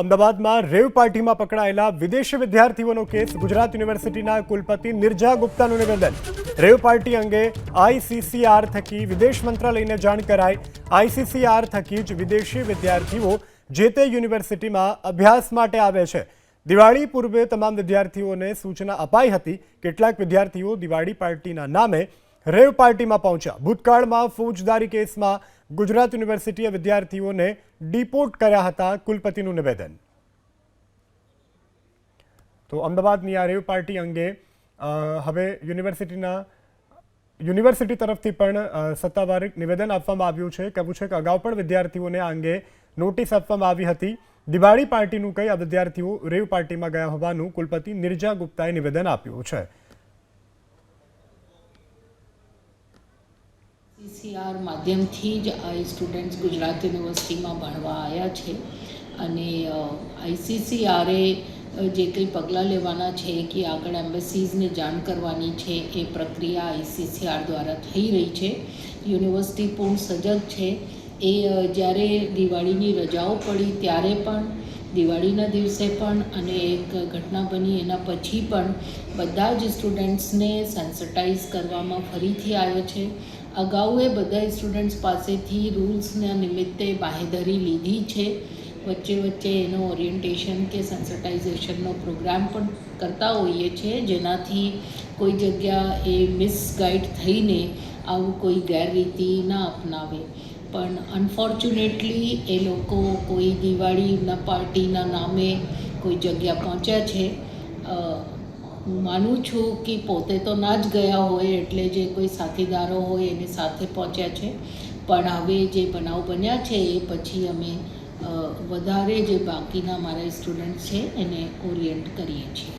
અમદાવાદમાં રેવ પાર્ટીમાં પકડાયેલા વિદેશી વિદ્યાર્થીઓનો કેસ ગુજરાત યુનિવર્સિટીના કુલપતિ નિર્જા ગુપ્તાનું નિવેદન. રેવ પાર્ટી અંગે આઈસીસીઆર થકી વિદેશ મંત્રાલયને જાણ કરાઈ. આઈસીસીઆર થકી જ વિદેશી વિદ્યાર્થીઓ જે તે યુનિવર્સિટીમાં અભ્યાસ માટે આવે છે. દિવાળી પૂર્વે તમામ વિદ્યાર્થીઓને સૂચના અપાઈ હતી. કેટલાક વિદ્યાર્થીઓ દિવાળી પાર્ટીના નામે રેવ પાર્ટીમાં પહોંચ્યા. ભૂતકાળમાં ફોજદારી કેસમાં ગુજરાત યુનિવર્સિટીએ વિદ્યાર્થીઓને ડિપોર્ટ કર્યા હતા કુલપતિનું નિવેદન. તો અમદાવાદની આ રેવ પાર્ટી અંગે હવે યુનિવર્સિટીના, યુનિવર્સિટી તરફથી પણ સત્તાવાર નિવેદન આપવામાં આવ્યું છે. કહેવું છે કે અગાઉ પણ વિદ્યાર્થીઓને આ અંગે નોટિસ આપવામાં આવી હતી. દિવાળી પાર્ટીનું કહી આ વિદ્યાર્થીઓ રેવ પાર્ટીમાં ગયા હોવાનું કુલપતિ નિર્જા ગુપ્તાએ નિવેદન આપ્યું છે. સીસીઆર માધ્યમથી જ આ સ્ટુડન્ટ્સ ગુજરાત યુનિવર્સિટીમાં ભણવા આવ્યા છે. અને આઈસીસીઆરે જે કંઈ પગલાં લેવાના છે કે આગળ એમ્બસીઝને જાણ કરવાની છે એ પ્રક્રિયા આઈસીસીઆર દ્વારા થઈ રહી છે. યુનિવર્સિટી પૂર્ણ સજગ છે. એ જ્યારે દિવાળીની રજાઓ પડી ત્યારે પણ, દિવાળીના દિવસે પણ અને એક ઘટના બની એના પછી પણ બધા જ સ્ટુડન્ટ્સને સેન્સટાઇઝ કરવામાં ફરીથી આવ્યો છે. અગાઉ એ બધા સ્ટુડન્ટ્સ પાસેથી રૂલ્સના નિમિત્તે બાહેધરી લીધી છે. વચ્ચે વચ્ચે એનો ઓરિએન્ટેશન કે સેન્સટાઇઝેશનનો પ્રોગ્રામ પણ કરતા હોઈએ છીએ, જેનાથી કોઈ જગ્યા એ મિસગાઈડ થઈને આવું કોઈ ગેરરીતિ ના અપનાવે. પણ અનફોર્ચ્યુનેટલી એ લોકો કોઈ દિવાળીના પાર્ટીના નામે કોઈ જગ્યા પહોંચ્યા છે. હું માનું છું કે પોતે તો ના જ ગયા હોય એટલે જે કોઈ સાથીદારો હોય એની સાથે પહોંચ્યા છે. પણ હવે જે બનાવ બન્યા છે એ પછી અમે વધારે જે બાકીના મારા સ્ટુડન્ટ છે એને ઓરિએન્ટ કરીએ છીએ.